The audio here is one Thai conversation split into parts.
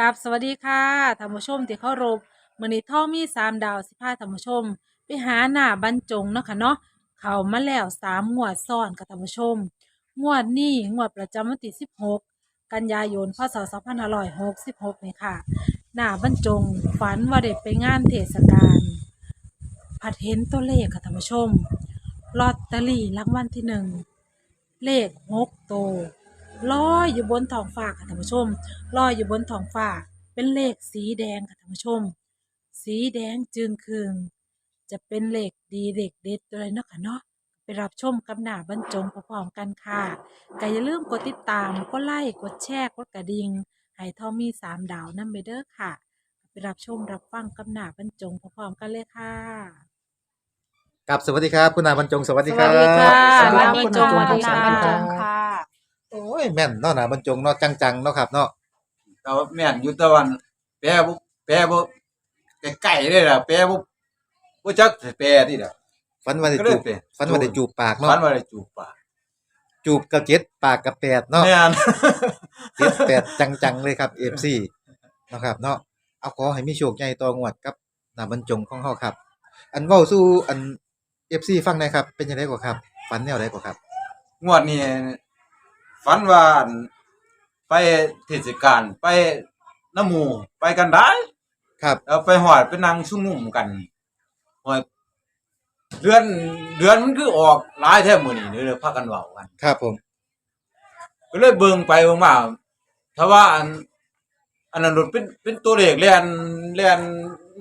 กับสวัสดีค่ะท่านผู้ชมที่เคารพมื้อนี้ท่อมีสามดาวสิพาท่านผู้ชม ไปหาหน้าบรรจงเนาะค่ะเนาะเข้ามาแล้วสามงวดซ้อนค่ะท่านผู้ชม งวดนี้งวดประจำวันที่16กันยายนพศ2566นี่ค่ะ หน้าบรรจงฝันว่าได้ไปงานเทศกาลผัดเห็นตัวเลขค่ะท่านผู้ชมลอตเตอรี่รางวัลที่หนึ่งเลขหกโตว ลอยอยู่บนท้องฟ้าค่ะท่านผู้ชมลอยอยู่บนท้องฟ้า เป็นเลขสีแดงค่ะท่านผู้ชม สีแดงจึงคืงจะเป็นเลขดีเลขเด็ดอะไรเนาะค่ะเนาะไปรับชมกับหน้าบรรจงพร้อมๆกันค่ะก็อย่าลืมกดติดตามกดไลค์กดแชร์กดกระดิ่งให้ทอมมีสามดาวนั่นไปเด้อค่ะไปรับชมรับฟังกับหน้าบรรจงพร้อมๆกันเลยค่ะกับสวัสดีครับ คุณนาบรรจงสวัสดีครับ สวัสดีค่ะสวัสดีคุณจ้านาบรรจงนาบรรจงค่ะ โอ้ยแม่นเนาะนาบรรจงเนาะจังๆเนาะครับเนาะเราแม่นอยู่ตะวันแปรบ่แปรบ่ไก่ๆเลยล่ะแปรบ่บ่จักสิแปรที่ล่ะ ฝันว่าได้ก็เลจูยบแปรฝันว่าได้จูบปากฝัเนาะนว่าได้จูบปากจูบกับเจ็ดปากกับแปดเนาะแม่น เจ็ดแปดจังๆเลยครับ FC เนาะครับเนาะเอาขอให้มีโชคใหญ่ต่องวดกับนาบรรจงของเฮาครับ อันเว้าสู่อัน FC ฟังหน่อยครับเป็นจังได๋กว่าครับฝันแนวใดกว่าครับ งวดนี้ ฝันว่าอั่นไปเทศกาลไปน้ำหมู่ไปกันได้ครับแล้วไปหอดไปนั่งชุมนุมกันหอดเดือนเดือนมันคือออกหลายแท้มื้อนี้เด้อพากันเว้ากัน ครับผม ก็เลยเบิ่งไปเบิ่งมาถ้าว่าอันอันนั้นรถเป็นเป็นตัวเลขแล่นแล่น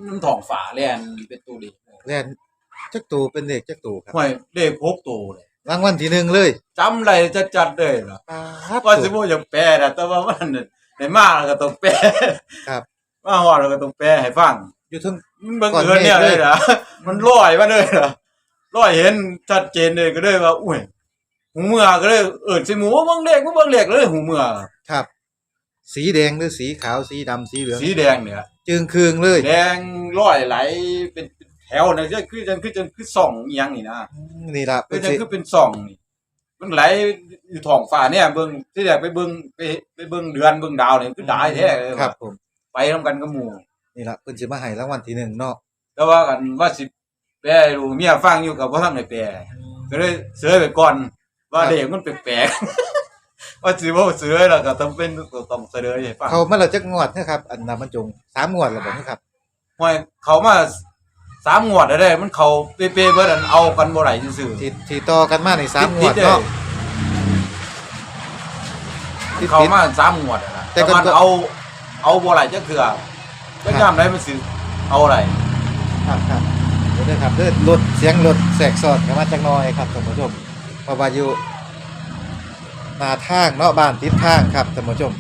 น้ำท้องฟ้าแล่นเป็นตัวเลขแล่นจักตูเป็นเลขจักตูครับห้วยเลขหกตัวเลย รางวัลที่หนึ่งเลยจำได้จัดๆเลยล่ะครับว่าสิบ่อยากแปลนะแต่ว่ามันได้มาแล้วก็ต้องแปลครับมาฮอดแล้วก็ต้องแปลให้ฟังอยู่เทึงมันบังเอิญเนี่ยเลยล่ะมันลอยมาเลยล่ะลอยเห็นชัดเจนเลยก็เลยว่าอุ้ยหูเมื่อก็เลยเอิ้นสิหมูว่าเบิ่งเลขบ่เบิ่งเลขเลยหูเมื่อครับ สีแดงหรือสีขาวสีดำสีเหลืองสีแดงเนี่ยจึงคืงเลย แดงร้อยไหลเป็นแถวนะจะคือจังคือจังคือส่องอีหยังนี่นะอืมนี่ล่ะคืเป็อนจังสิคือเป็นส่องนี่ มันไหลอยู่ท้องฟ้าเนี่ยเบิ่งที่แรกไปเบิ่งไปไปเบิ่งเดือนเบิ่งดาวนี่คือได้แท้เลยครับผมไปนำกันกับหมู่ นี่ล่ะเพิ่นสิมาให้รางวัลที่หนึ่งเนาะแต่ว่ากันว่าสิแปลให้รู้เมียฟังอยู่กับบ่ทันได้แปลก็เลยเสือไปก่อน ว่าเด็กมันแปลกๆ ว่าสิบ่เสือแล้วก็ต้องเป็นต้องเสนอให้ฟังเขามาแล้วจักงวดนะครับ อันนำมันจงสามงวดแล้วบ่นะครับห้วยเขามา สามงวดแล้วได้ มันเขาเป๊ะๆเบิดอันเอากันบ่ไหลซื่อๆที่ที่ต่อกันมาในสามงติวดดๆเนาะที่เขามาสามงวดอะนะแต่แต่ก็ มันเอาเอาบ่ไหลจักเทื่อก็ยามได้มันสิเอาอะไรครับครับเดี๋ยวเด้อครับเด้อรถเสียงรถแสกซอดกันมาจักหน่อยครับท่านผู้ชมเพราะว่าอยู่หน้าทางเนาะบ้านติดทางครับท่านผู้ชม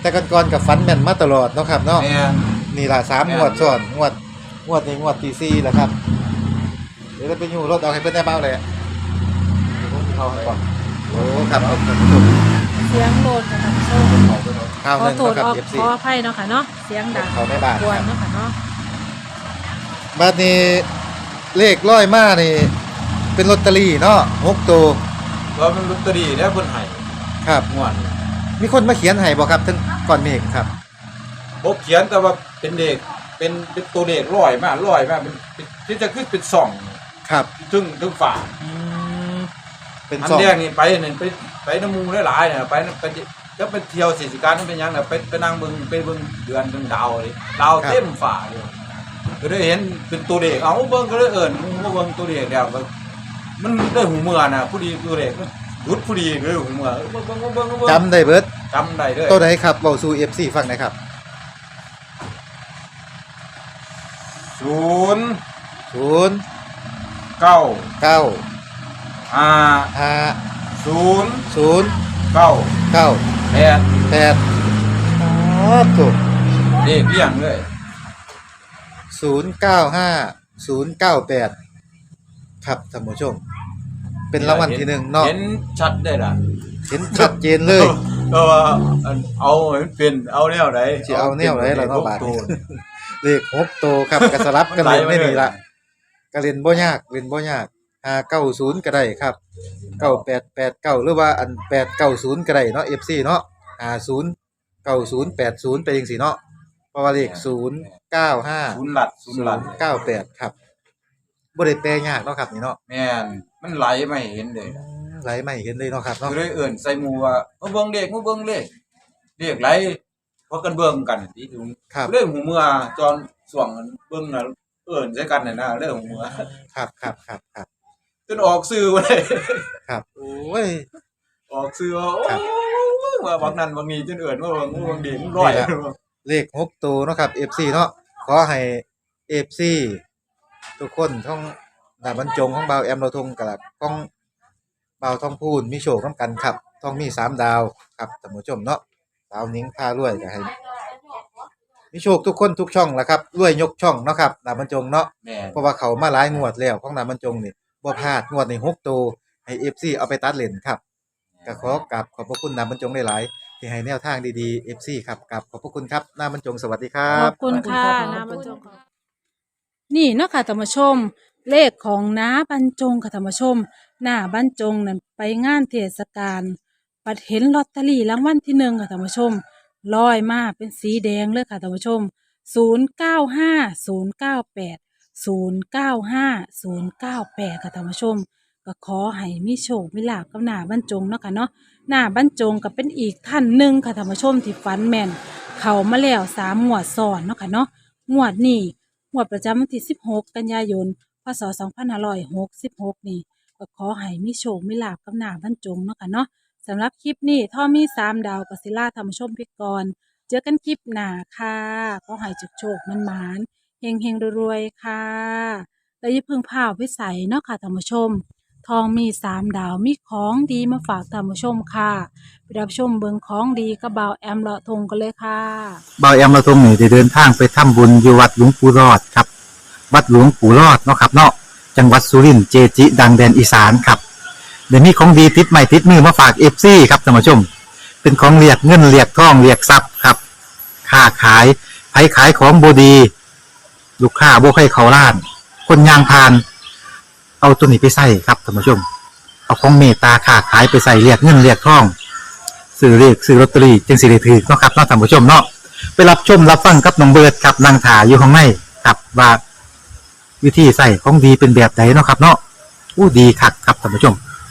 แต่ก่อนๆกับฟันแม่นมาตลอดเนาะครับเนาะ แม่น นี่ล่ะสามแม่นงวดซ้อนงวดงวดนี้งวดที่สี่แล้วครับ เดี๋ยวเราไปอยู่รถเอาให้เพิ่นได้เบ้าเลยอะเดี๋ยวผมเอาให้ก่อนโอ้ครับเอาท่านผู้ชมเสียงโลดค่ะท่านผู้ชมข้าวขหอนึ่งโทษเนาะครับออก FC ขออภัยเนาะค่ะเนาะเสียงดังเขาในบ้านกวนครับเนาะค่ะเนาะบัดนี้เลขร้อยมานี่เป็นลอตเตอรี่เนาะหกตัวว่ามันลอตเตอรี่แล้วเพิ่นให้ครับ งวดมีคนมาเขียนให้บ่ครับทั้งก่อนเมฆครับบ่เขียนแต่ว่า เป็นเลขเป็นเป็นตัวเลขร้อยมาร้อยมาเป็นเป็นที่จะขึ้นเป็นส่องครับถึงถึงฝาเป็นอันสองแรกนี่ไปนี่ไปไปน้ำมูหลายๆเนี่ยไปไปจะไปเที่ยวเทศกาลนั่นเป็นหยังน่ะไปไปนั่งเบิ่งไปเบิ่งเดือนเบิ่งดาวเลยดาวเต็มฝาเลยก็ได้เห็นเป็นตัวเลขเอาเบิ่งก็เลยเอิ้นหมู่มาเบิ่งตัวเลขแล้วก็มันได้หูเมื่อน่ะผู้ดีตัวเลขมันหยุดผู้ดีเลยหูเมื่อเบิ่งเบิ่งเบิ่งเบิ่งเบิ่งจำได้เบิดจำได้เลย ตัวไหนครับเว้าสู่ FC ฟังหน่อยครับ ศูนย์0เก้า9ห้า5ศูนย์0เก้า9แปด8ครับถูกเลขเรียงเลย095 098ครับท่านผู้ชม เป็นรางวัลที่หนึ่งเนาะเห็นชัดได้ล่ะ เห็นชัดเจนเลยก็ว่าอันเอาให้มันเป็นเอาแนวไหนสิเอาแนวไหนล่ะเนาะบาดนี้นี้ เลขหกตัวครับกระสลับกันมันเล่นไหลมาไม่เลยนี่ละก็เล่นบ่ยากเล่นบ่ยากหาเก้าศูนย์ก็ได้ครับเก้าแปดแปดเก้าหรือว่าอันแปดเก้าศูนย์ก็ได้เนาะเอฟซีเนาะหาศูนย์เก้าศูนย์แปดศูนย์ไปจังซี่เนาะเพราะว่าเลขศูนย์เก้าห้าศูนย์หลัดศูนย์หลัดเก้าแปดครับบ่ได้แปลยากเนาะครับนี่เนาะแม่นมันไหลไม่เห็นเลยไหลไม่เห็นเลยเนาะครับก็เนาะเลยเอื่นใส่หมูว่ามาเบิ่งเด็กมาเบิ่งเลขเลขไหลเพราะกันเบิ่งกันที่ถึงครับเรื่องหูเมื่อจอนส่วงเบิ่งน่ะเอื่นใส่กันน่ะนะเรื่องหูเมื่อครับครับครับครับจนออกซื้อบ่ได้ครับโอ้ยออกซื้อว่าโอ้ครับยว่าบางนั้นบางนี้จนเอื่นว่าบางบางเด็กมันร้อยนี่แหละเลขหกตัวเนาะครับ FC เนาะขอให้ FC ทุกคนท่องดาบรรจงของเบาแอมเราทงกับของเบาทองพูนมีโชคน้ำกันครับต้องมีสามดาวครับท่านผู้ชมเนาะ สาวนิ้งพารวยก็ให้มีโชคทุกคนทุกช่องแหละครับรวยยกช่องเนาะครับดาบรรจงเนาะแม่นเพราะว่าเขามาหลายงวดแล้วของดาบรรจงนี่บ่พลาดงวดนี้หกตัวให้ FC เอาไปตัดเลนครับก็ขอกราบขอบพระคุณดาบรรจงหลายๆที่ให้แนวทางดีๆ FC ครับกราบขอบพระคุณครับดาบรรจงสวัสดีครัขบ อบคุณค่ะน้าบรรจงค่ะนี่เนาะค่ะท่านผู้ชม เลขของน้าบรรจงค่ะท่านผู้ชมหน้าบรรจงนั่นไปงานเทศกาล ปัดเห็นลอตเตอรี่รางวัลที่หนึ่งค่ะท่านผู้ชมลอยมาเป็นสีแดงเลยค่ะท่านผู้ชมศูนย์เก้าห้าศูนย์เก้าแปดศูนย์เก้าห้าศูนย์เก้าแปดค่ะท่านผู้ชม ก็ขอให้มีโชคมีลาภกับหน้าบรรจงเนาะค่ะเนาะหน้าบรรจงก็เป็นอีกท่านหนึ่งค่ะท่านผู้ชมที่ฝันแม่น เขามาแล้วสามงวดซ้อนเนาะค่ะเนาะงวดนี้งวดประจำวันที่ 16 กันยายน พศ 2566 นี่ก็ขอให้มีโชคมีลาภกับหน้าบรรจงเนาะค่ะเนาะ สำหรับคลิปนี้ท่อมีสามดาวกัสิล่าธรรมชมพิกร เจอกันคลิปหน้าค่ะขอให้จุกโชคมันหมานเฮงเฮงรวยๆค่ะแล้วอย่าเพึ่งพาวิสัยเนาะค่ะธรรมชม ทองมีสามดาวมีของดีมาฝากธรรมชมค่ะไปรับชมเบิงของดีกับบ่าวแอมเลาะทงกันเลยค่ะเบาแอมเราตรงนี้ได้เดินทางไปทำบุญอยู่วัดหลวงปู่รอดครับ วัดหลวงปู่รอดเนาะครับเนาะจังหวัดสุรินทร์เจจิ ดังแดนอีสานครับ เดี๋ยวนี้ของดีติดใหม่ติดมือมาฝากเอฟซีครับท่านผู้ชม เป็นของเรียกเงินเรียกทองเรียกทรัพย์ครับค้าขายไผขายของบดี ลูกค้าโบใครเขาล้าน คนยางพาน เอาตัวนี้ไปใส่ครับท่านผู้ชม เอาของเมตตาค้าขายไปใส่เรียกเงินเรียกทองซื้อเรียกซื้อลอตเตอรี่จึงสิได้ถือเนาะครับเนาะท่านผู้ชมเนาะไปรับชมรับฟังกับน้องเบิร์ดครับนางถาอยู่ข้างในครับว่าวิธีใส่ของดีเป็นแบบไหนเนาะครับ เนาะอู้ดีคักครับท่านผู้ชม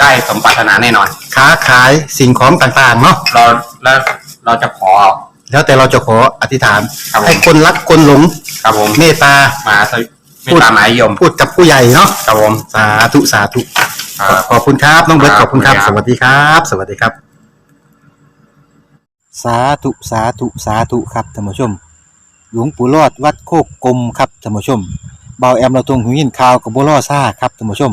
ได้สมปรารถนาแน่นอน ค้าขายสิ่งของต่างๆเนาะเราแล้วเราจะขอ แล้วแต่เราจะขออธิษฐาน ครับผม ให้คนรักคนหลงครับผมเมตตา มาสวิไม่ตามหมายยมพูดกับผู้ใหญ่เนาะครับผมสาธุสาธุ ครับ ขอบคุณครับน้องเบิร์ตคขรับอบคุณครับขอบสคุณครับวัสดีครับ สวัสดีครับ สาธุสาธุสาธุครับท่านผู้ชม หลวงปู่รอดวัดโคกกลมครับท่านผู้ชมเบาแอมเราตรงหูยินข่าวกับบัวล่อซ่าครับท่านผู้ชม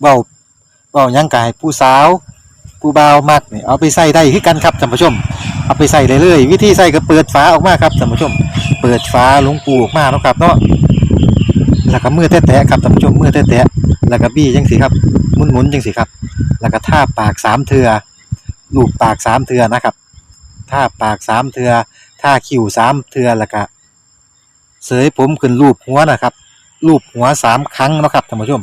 เว้าเว้ายังกายผู้สาวผู้บ่าวมักนี่เอาไปใส่ได้คือกันครับท่านผู้ชม เอาไปใส่ได้เลยวิธีใส่ก็เปิดฝาออกมาครับท่านผู้ชม เปิดฝาลวงปูออกมาเนาะครับเนาะแล้วก็มือแตะๆครับท่านผู้ชมมือแตะๆแล้วก็บี้จังสิครับหมุนๆจังสิครับ แล้วก็ท่าปากสามเทือลูบปากสามเทือนะครับท่าปากสามเทือท่าคิ้วสามเทือแล้วก็เสยผมขึ้นรูปหัวนะครับรูปหัวสามครั้งนะครับท่านผู้ชม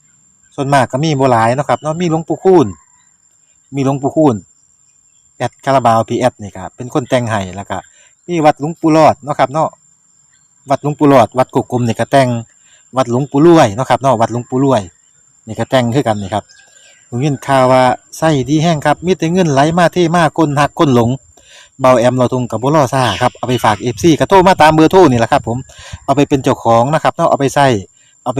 ส่วนมากก็มีโบหลายเนาะครับเนาะมีหลวงปู่คูณมีหลวงปู่คูณแอดคาราบาวพีแอดนี่ครับเป็นคนแต่งให้แล้วก็มีวัดหลวงปู่รอดเนาะครับเนาะวัดหลวงปู่รอด วัดกกกลมนี่ก็แต่งวัดหลวงปู่รวยเนาะครับเนาะวัดหลวงปู่รวยนี่ก็แต่งคือกันนี่ครับผมยินข่าวว่าไส้ดีแห้งครับมีแต่เงินไหลมาเทมากคนหักคนหลงเบาแอมเราทุงกับบุรอซ่าครับเอาไปฝากเอฟซีกระโทรมาตามเบอร์โทรนี่แหละครับผมเอาไปเป็นเจ้าของนะครับเนาะเอาไปใส่เอาไป